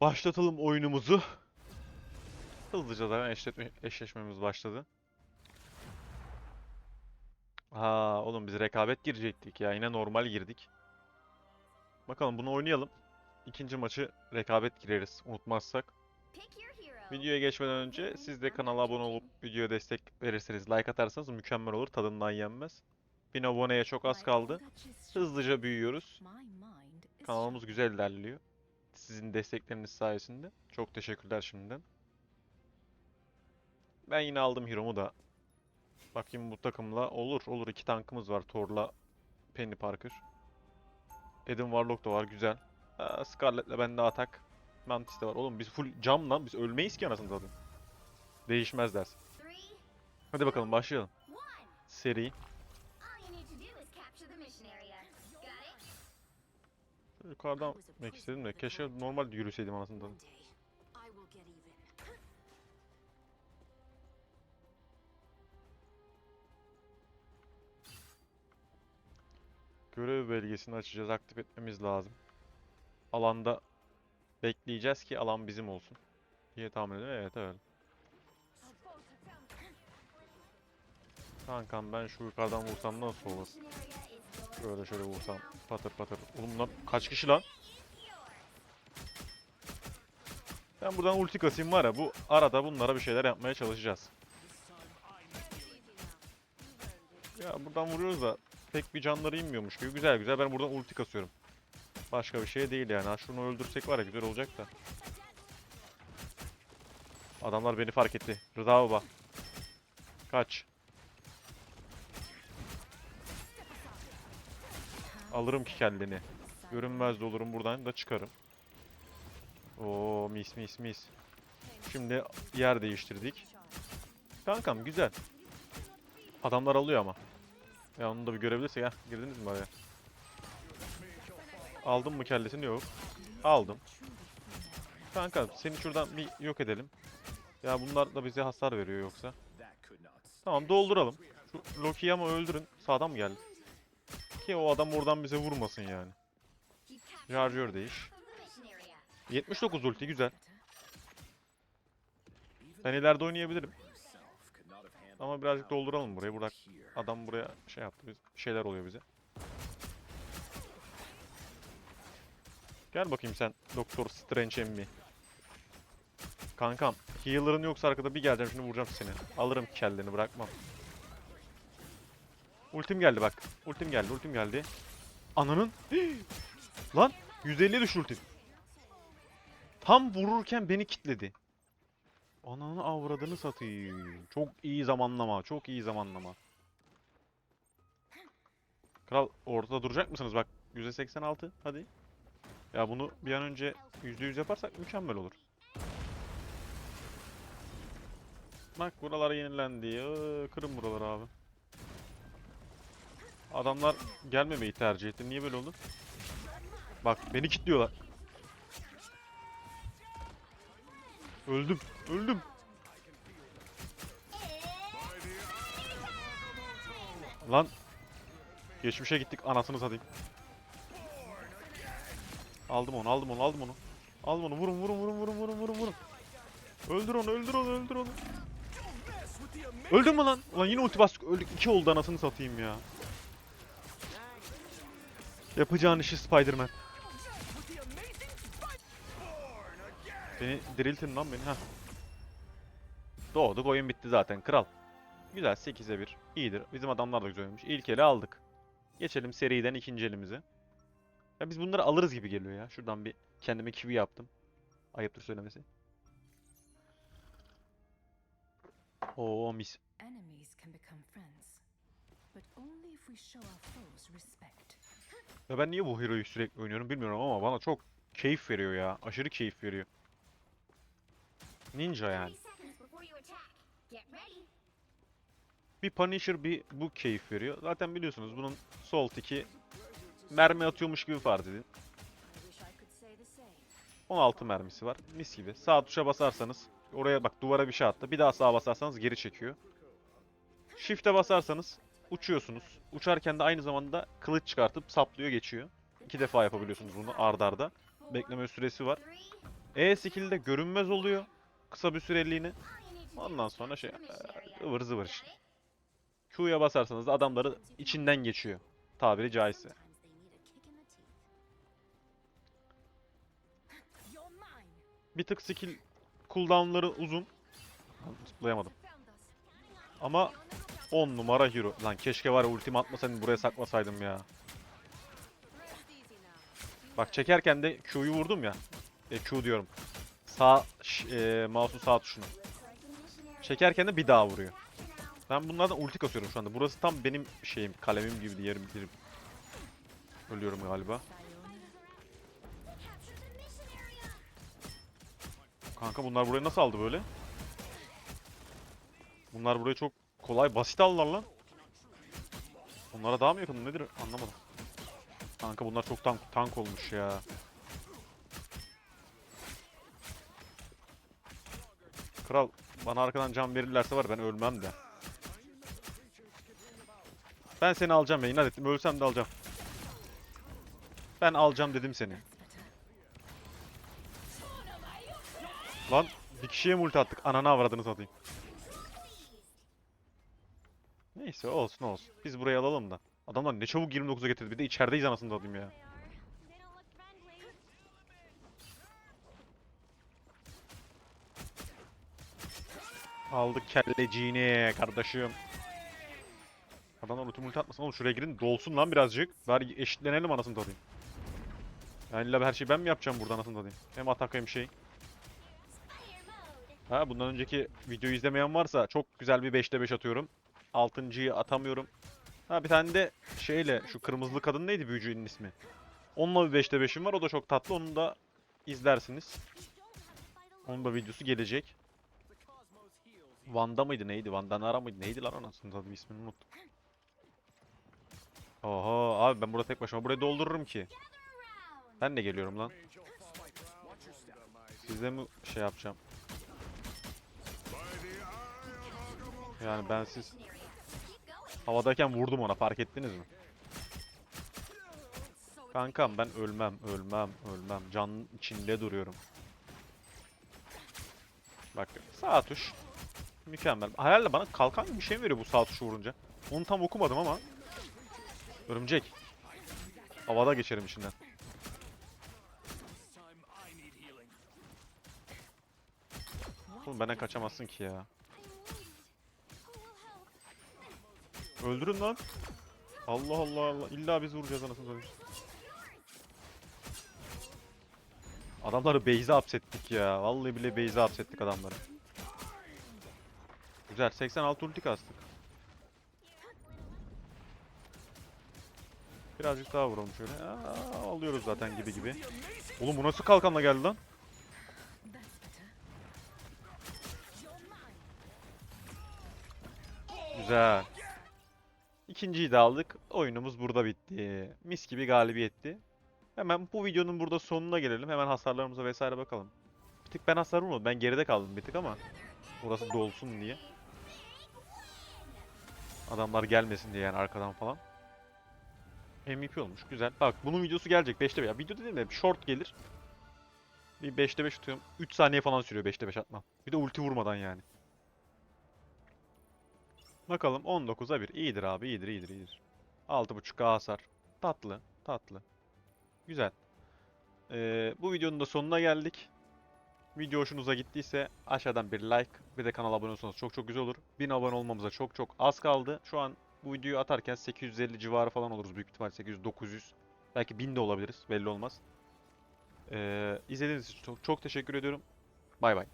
Başlatalım oyunumuzu. Hızlıca da eşletme, eşleşmemiz başladı. Ha oğlum biz rekabet girecektik ya. Yine normal girdik. Bakalım bunu oynayalım. İkinci maçı rekabet gireriz unutmazsak. Videoya geçmeden önce siz de kanala abone olup videoya destek verirseniz, like atarsanız mükemmel olur. Tadından yenmez. 1000 aboneye çok az kaldı. Hızlıca büyüyoruz. Kanalımız güzel ilerliyor. Sizin destekleriniz sayesinde. Çok teşekkürler şimdiden. Ben yine aldım Hero'mu da. Bakayım bu takımla olur olur iki tankımız var Thor'la Penny Parker. Adam Warlock da var güzel. Aa, Scarlet'le bende atak. Mantis de var. Oğlum biz full cam lan biz ölmeyiz ki anasını satayım. Değişmez dersin. Hadi bakalım başlayalım. Seri. Yukarıdan gitmek istedim de keşke normal yürüseydim satayım. Görev belgesini açacağız, aktif etmemiz lazım. Alanda bekleyeceğiz ki alan bizim olsun. diye tahmin ediyorum. Evet, evet. Kankam ben şu yukarıdan vursam nasıl olur? Şöyle şöyle vursam patır patır. Oğlum bunlar kaç kişi lan? Ben buradan ulti kasayım var ya bu arada bunlara bir şeyler yapmaya çalışacağız. Ya buradan vuruyoruz da pek bir canları inmiyormuş gibi. Güzel güzel ben buradan ulti kasıyorum. Başka bir şey değil yani. Ha, şunu öldürsek var ya güzel olacak da. Adamlar beni fark etti. Rıza baba. Kaç. Alırım ki kendini. Görünmez de olurum buradan da çıkarım. Oo mis mis mis. Şimdi yer değiştirdik. Kankam güzel. Adamlar alıyor ama. Ya onu da bir görebilirsek. Heh, girdiniz mi araya? Aldım mı kellesini? Yok. Aldım. Kanka seni şuradan bir yok edelim. Ya bunlar da bize hasar veriyor yoksa. Tamam dolduralım. Şu Loki'yi ama öldürün. Sağdan mı geldi? Ki o adam oradan bize vurmasın yani. Charger değiş. 79 ulti güzel. Ben ileride oynayabilirim. Ama birazcık dolduralım burayı. Burak adam buraya şey yaptı. Biz, şeyler oluyor bize. Gel bakayım sen Doktor Strange emmi. Kankam healer'ın yoksa arkada bir geleceğim şimdi vuracağım seni. Alırım kelleni bırakmam. Ultim geldi bak. Ultim geldi ultim geldi. Ananın. Lan 150 düştü ultim. Tam vururken beni kitledi. Ananı avradını satayım. Çok iyi zamanlama. Çok iyi zamanlama. Kral ortada duracak mısınız? Bak %86 hadi. Ya bunu bir an önce %100 yaparsak mükemmel olur. Bak buralar yenilendi. Ee, Kırın buraları abi. Adamlar gelmemeyi tercih etti. Niye böyle oldu? Bak beni kilitliyorlar. Öldüm. Öldüm. Lan. Geçmişe gittik anasını satayım. Aldım onu, aldım onu, aldım onu. Aldım onu. Vurun, vurun, vurun, vurun, vurun, vurun, vurun. Öldür onu, öldür onu, öldür onu. Öldün mü lan? Ulan yine ulti bastık. Öldük. İki oldu anasını satayım ya. Yapacağın işi Spider-Man. Beni diriltin lan beni. Heh. Doğduk oyun bitti zaten kral. Güzel 8'e 1. İyidir. Bizim adamlar da güzel oynamış. İlk eli aldık. Geçelim seriden ikinci elimize. Ya biz bunları alırız gibi geliyor ya. Şuradan bir kendime kivi yaptım. Ayıptır söylemesi. Oo mis. Enemies can become friends, but only if we show our foes respect. Ya ben niye bu hero'yu sürekli oynuyorum bilmiyorum ama bana çok keyif veriyor ya. Aşırı keyif veriyor. Ninja yani. Bir Punisher bir bu keyif veriyor. Zaten biliyorsunuz bunun sol tiki mermi atıyormuş gibi farz edin. I wish I could say the same. 16 mermisi var. Mis gibi. Sağ tuşa basarsanız oraya bak duvara bir şey attı. Bir daha sağa basarsanız geri çekiyor. Shift'e basarsanız uçuyorsunuz. Uçarken de aynı zamanda kılıç çıkartıp saplıyor geçiyor. İki defa yapabiliyorsunuz bunu ard arda. Bekleme süresi var. E skill'de görünmez oluyor. Kısa bir süreliğine. Ondan sonra şey eee, ıvır zıvır işte. Q'ya basarsanız da adamları içinden geçiyor. Tabiri caizse. Bir tık skill cooldown'ları uzun. Zıplayamadım. Ama 10 numara hero. Lan keşke var ya ultimi atmasaydım buraya saklasaydım ya. Bak çekerken de Q'yu vurdum ya. E, Q diyorum. Sağ e, mouse'un sağ tuşunu. Çekerken de bir daha vuruyor. Ben bunlardan ulti kasıyorum şu anda. Burası tam benim şeyim, kalemim gibi yerim. yerim. Ölüyorum galiba. Kanka bunlar burayı nasıl aldı böyle? Bunlar burayı çok kolay basit aldılar lan. Onlara daha mı yakın nedir anlamadım. Kanka bunlar çok tank, tank olmuş ya. Kral bana arkadan can verirlerse var ben ölmem de. Ben seni alacağım ya inat ettim ölsem de alacağım. Ben alacağım dedim seni. Lan bir kişiye multi attık. Ananı avradını satayım. Neyse olsun olsun. Biz burayı alalım da. Adamlar ne çabuk 29'a getirdi. Bir de içerideyiz anasını satayım ya. Aldık kelleciğini kardeşim. Adamlar ulti multi atmasın oğlum şuraya girin dolsun lan birazcık. Bari eşitlenelim anasını satayım. Yani illa her şeyi ben mi yapacağım burada anasını satayım. Hem atak hem şey. Ha bundan önceki videoyu izlemeyen varsa çok güzel bir 5'te 5 atıyorum. Altıncıyı atamıyorum. Ha bir tane de şeyle şu kırmızılı kadın neydi büyücünün ismi? Onunla bir 5'te 5'im var o da çok tatlı onu da izlersiniz. Onun da videosu gelecek. Vanda mıydı neydi? Vandanara mıydı? Neydi lan anasını satayım ismini unuttum. Oha abi ben burada tek başıma burayı doldururum ki. Ben de geliyorum lan. Sizde mi şey yapacağım? Yani ben siz havadayken vurdum ona fark ettiniz mi? Kankam ben ölmem, ölmem, ölmem. Canın içinde duruyorum. Bak sağ tuş. Mükemmel. Hayalle bana kalkan bir şey mi veriyor bu sağ tuşu vurunca? Onu tam okumadım ama. Örümcek. Havada geçerim içinden. Oğlum benden kaçamazsın ki ya. Öldürün lan. Allah Allah Allah. İlla biz vuracağız anasını satayım. Adamları base'e hapsettik ya. Vallahi bile base'e hapsettik adamları. Güzel. 86 ulti kastık. Birazcık daha vuralım şöyle. Aa, alıyoruz zaten gibi gibi. Oğlum bu nasıl kalkanla geldi lan? Güzel. İkinciyi de aldık. Oyunumuz burada bitti. Mis gibi galibiyetti. Hemen bu videonun burada sonuna gelelim. Hemen hasarlarımıza vesaire bakalım. Bir tık ben hasar vurmadım. Ben geride kaldım bir tık ama. Burası dolsun diye. Adamlar gelmesin diye yani arkadan falan. MVP olmuş. Güzel. Bak bunun videosu gelecek 5'te 5. Ya video dedim de short gelir. Bir 5'te 5 atıyorum. 3 saniye falan sürüyor 5'te 5 atmam. Bir de ulti vurmadan yani. Bakalım 19'a 1. İyidir abi iyidir iyidir iyidir. 6.5k hasar. Tatlı tatlı. Güzel. Ee, bu videonun da sonuna geldik. Video hoşunuza gittiyse aşağıdan bir like bir de kanala abone olursanız çok çok güzel olur. 1000 abone olmamıza çok çok az kaldı. Şu an bu videoyu atarken 850 civarı falan oluruz büyük ihtimal 800-900. Belki 1000 de olabiliriz belli olmaz. Ee, izlediğiniz için çok çok teşekkür ediyorum. Bay bay.